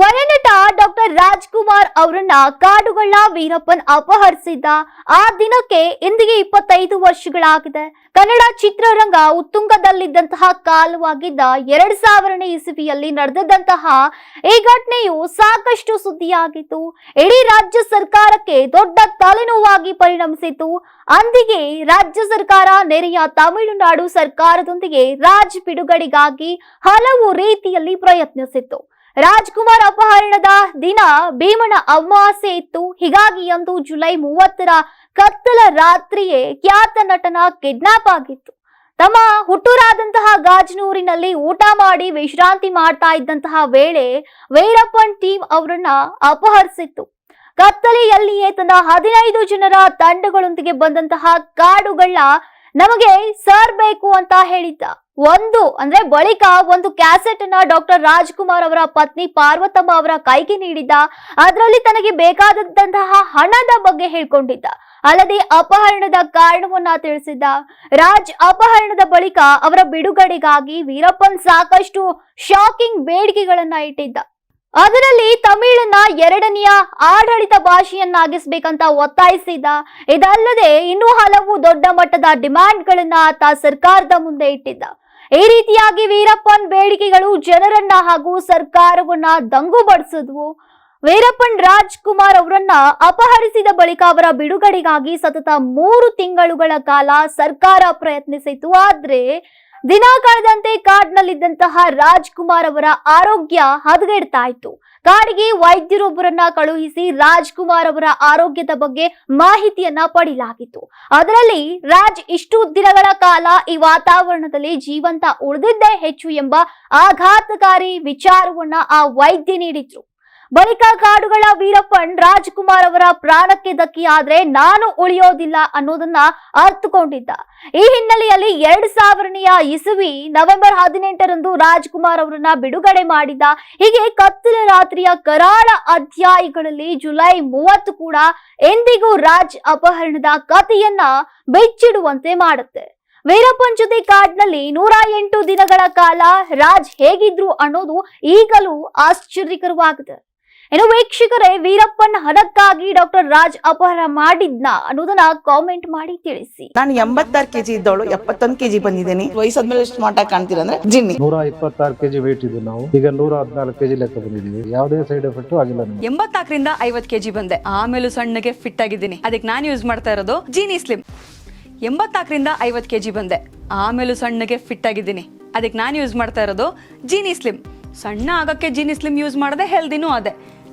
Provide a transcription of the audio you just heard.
ವರನಟ doctor Rajkumar ಅವರನ್ನ ಕಾಡುಗಳ ವೀರಪ್ಪನ್ ಅಪಹರಿಸಿದ್ದ. ಆ ದಿನಕ್ಕೆ ಇಂದಿಗೆ ಇಪ್ಪತ್ತೈದು ವರ್ಷಗಳಾಗಿದೆ. ಕನ್ನಡ ಚಿತ್ರರಂಗ ಉತ್ತುಂಗದಲ್ಲಿದ್ದಂತಹ ಕಾಲವಾಗಿದ್ದ ಎರಡ್ ಸಾವಿರನೇ ಇಸವಿಯಲ್ಲಿ ನಡೆದಿದ್ದಂತಹ ಈ ಘಟನೆಯು ಸಾಕಷ್ಟು ಸುದ್ದಿಯಾಗಿತ್ತು. ಇಡೀ ರಾಜ್ಯ ಸರ್ಕಾರಕ್ಕೆ ದೊಡ್ಡ ತಲೆನೋವಾಗಿ ಪರಿಣಮಿಸಿತು ಅಂದಿಗೆ ರಾಜ್ಯ ಸರ್ಕಾರ ನೆರೆಯ ತಮಿಳುನಾಡು ಸರ್ಕಾರದೊಂದಿಗೆ ರಾಜ್ ಬಿಡುಗಡೆಗಾಗಿ ಹಲವು ರೀತಿಯಲ್ಲಿ ಪ್ರಯತ್ನಿಸಿತ್ತು. ರಾಜ್ಕುಮಾರ್ ಅಪಹರಣದ ದಿನ ಭೀಮನ ಅಮಾವಾಸ್ಯೆ ಇತ್ತು. ಹೀಗಾಗಿ ಅಂದು ಜುಲೈ ಮೂವತ್ತರ ಕತ್ತಲ ರಾತ್ರಿಯೇ ಖ್ಯಾತ ನಟನ ಕಿಡ್ನಾಪ್ ಆಗಿತ್ತು. ತಮ್ಮ ಹುಟ್ಟೂರಾದಂತಹ ಗಾಜನೂರಿನಲ್ಲಿ ಊಟ ಮಾಡಿ ವಿಶ್ರಾಂತಿ ಮಾಡ್ತಾ ಇದ್ದಂತಹ ವೇಳೆ ವೈರಪ್ಪನ್ ಟೀಮ್ ಅವರನ್ನ ಅಪಹರಿಸಿತ್ತು. ಕತ್ತಲೆಯಲ್ಲಿಯೇ ತನ್ನ ಹದಿನೈದು ಜನರ ತಂಡಗಳೊಂದಿಗೆ ಬಂದಂತಹ ಕಾಡುಗಳ ನಮಗೆ ಸರ್ ಬೇಕು ಅಂತ ಹೇಳಿದ್ದ. ಒಂದು, ಅಂದ್ರೆ ಬಳಿಕ ಒಂದು ಕ್ಯಾಸೆಟ್ ಅನ್ನ ಡಾಕ್ಟರ್ ರಾಜ್ಕುಮಾರ್ ಅವರ ಪತ್ನಿ ಪಾರ್ವತಮ್ಮ ಅವರ ಕೈಗೆ ನೀಡಿದ್ದ. ಅದರಲ್ಲಿ ತನಗೆ ಬೇಕಾದಂತಹ ಹಣದ ಬಗ್ಗೆ ಹೇಳ್ಕೊಂಡಿದ್ದ. ಅಲ್ಲದೆ ಅಪಹರಣದ ಕಾರಣವನ್ನ ತಿಳಿಸಿದ್ದ. ರಾಜ್ ಅಪಹರಣದ ಬಳಿಕ ಅವರ ಬಿಡುಗಡೆಗಾಗಿ ವೀರಪ್ಪನ್ ಸಾಕಷ್ಟು ಶಾಕಿಂಗ್ ಬೇಡಿಕೆಗಳನ್ನ ಇಟ್ಟಿದ್ದ. ಅದರಲ್ಲಿ ತಮಿಳನ್ನ ಎರಡನೆಯ ಆಡಳಿತ ಭಾಷೆಯನ್ನಾಗಿಸ್ಬೇಕಂತ ಒತ್ತಾಯಿಸಿದ. ಇದಲ್ಲದೆ ಇನ್ನೂ ಹಲವು ದೊಡ್ಡ ಮಟ್ಟದ ಡಿಮ್ಯಾಂಡ್ಗಳನ್ನ ಆತ ಸರ್ಕಾರದ ಮುಂದೆ ಇಟ್ಟಿದ್ದ. ಈ ರೀತಿಯಾಗಿ ವೀರಪ್ಪನ್ ಬೇಡಿಕೆಗಳು ಜನರನ್ನ ಹಾಗೂ ಸರ್ಕಾರವನ್ನ ದಂಗುಬಡಿಸಿದ್ವು ವೀರಪ್ಪನ್ ರಾಜ್ಕುಮಾರ್ ಅವರನ್ನ ಅಪಹರಿಸಿದ ಬಳಿಕ ಅವರ ಬಿಡುಗಡೆಗಾಗಿ ಸತತ ಮೂರು ತಿಂಗಳುಗಳ ಕಾಲ ಸರ್ಕಾರ ಪ್ರಯತ್ನಿಸಿತು ಆದ್ರೆ ದಿನ ಕಳೆದಂತೆ ಕಾಡ್ನಲ್ಲಿದ್ದಂತಹ ರಾಜ್ಕುಮಾರ್ ಅವರ ಆರೋಗ್ಯ ಹದಗೆಡ್ತಾ ಇತ್ತು ಕಾಡಿಗೆ ವೈದ್ಯರೊಬ್ಬರನ್ನ ಕಳುಹಿಸಿ ರಾಜ್ಕುಮಾರ್ ಅವರ ಆರೋಗ್ಯದ ಬಗ್ಗೆ ಮಾಹಿತಿಯನ್ನ ಪಡೆಯಲಾಗಿತ್ತು ಅದರಲ್ಲಿ ರಾಜ್ ಇಷ್ಟು ದಿನಗಳ ಕಾಲ ಈ ವಾತಾವರಣದಲ್ಲಿ ಜೀವಂತ ಉಳಿದಿದ್ದೇ ಹೆಚ್ಚು ಎಂಬ ಆಘಾತಕಾರಿ ವಿಚಾರವನ್ನ ಆ ವೈದ್ಯ ನೀಡಿದ್ರು. ಬಳಿಕ ಕಾಡುಗಳ ವೀರಪ್ಪನ್ ರಾಜ್ಕುಮಾರ್ ಅವರ ಪ್ರಾಣಕ್ಕೆ ಧಕ್ಕಿಯಾದ್ರೆ ನಾನು ಉಳಿಯೋದಿಲ್ಲ ಅನ್ನೋದನ್ನ ಅರ್ಥಕೊಂಡಿದ್ದ. ಈ ಹಿನ್ನೆಲೆಯಲ್ಲಿ ಎರಡ್ ಸಾವಿರನೆಯ ಇಸುವಿ ನವೆಂಬರ್ ಹದಿನೆಂಟರಂದು ರಾಜ್ಕುಮಾರ್ ಅವರನ್ನ ಬಿಡುಗಡೆ ಮಾಡಿದ್ದ ಹೀಗೆ ಕತ್ತಲ ರಾತ್ರಿಯ ಕರಾಳ ಅಧ್ಯಾಯಗಳಲ್ಲಿ ಜುಲೈ ಮೂವತ್ತು ಕೂಡ ಎಂದಿಗೂ ರಾಜ್ ಅಪಹರಣದ ಕಥೆಯನ್ನ ಬೆಚ್ಚಿಡುವಂತೆ ಮಾಡುತ್ತೆ. ವೀರಪ್ಪನ್ ಜೊತೆ ಕಾಡ್ನಲ್ಲಿ ನೂರ ಎಂಟು ದಿನಗಳ ಕಾಲ ರಾಜ್ ಹೇಗಿದ್ರು ಅನ್ನೋದು ಈಗಲೂ ಆಶ್ಚರ್ಯಕರವಾಗಿದೆ. ಇನ್ನು ವೀಕ್ಷಕರೇ ವೀರಪ್ಪನ್ ಹಣಕ್ಕಾಗಿ ಡಾಕ್ಟರ್ ರಾಜ್ ಅಪಹಾರ ಮಾಡಿದ್ನ ಅನ್ನೋದನ್ನ ಕಾಮೆಂಟ್ ಮಾಡಿ ತಿಳಿಸಿ. ನಾನು ಎಂಬತ್ತಾರು ಕೆಜಿ ಇದ್ದವಳು ಎಪ್ಪತ್ತೊಂದು ಕೆಜಿ ಬಂದಿದ್ದೀನಿ. ವಯಸ್ಸಾದ್ಮೇಲೆ ಸ್ಮಾರ್ಟ್ ಆಗಿ ಕಾಣ್ತೀರ ಅಂದ್ರೆ ಜಿನ್ನಿ. ನೂರ ಇಪ್ಪತ್ತಾರು ಕೆಜಿ ವೇಟ್ ಇದ್ದು ನಾವು. ಈಗ ನೂರ ಹದಿನಾಲ್ಕು ಕೆಜಿ ಲೆಕ್ಕ ಬಂದಿದ್ದೀವಿ. ಯಾವುದೇ ಸೈಡ್ ಎಫೆಕ್ಟ್ ಆಗಿಲ್ಲ ಎಂಬತ್ತಾಕರಿಂದ ಐವತ್ತು ಐವತ್ ಕೆಜಿ ಬಂದೆ. ಆಮೇಲೂ ಸಣ್ಣಗೆ ಫಿಟ್ ಆಗಿದ್ದೀನಿ. ಅದಕ್ಕೆ ನಾನು ಯೂಸ್ ಮಾಡ್ತಾ ಇರೋದು ಜೀನಿ ಸ್ಲಿಮ್ ಎಂಬತ್ತಾಕರಿಂದ ಐವತ್ ಕೆಜಿ ಬಂದೆ. ಆಮೇಲೂ ಸಣ್ಣಗೆ ಫಿಟ್ ಆಗಿದ್ದೀನಿ. ಅದಕ್ಕೆ ನಾನು ಯೂಸ್ ಮಾಡ್ತಾ ಇರೋದು ಜೀನಿ ಸ್ಲಿಮ್ ಸಣ್ಣ ಆಗಕ್ಕೆ ಜೀನಿ ಸ್ಲಿಮ್ ಯೂಸ್ ಮಾಡದೆ ಹೆಲ್ದಿನೂ ಅದೇ.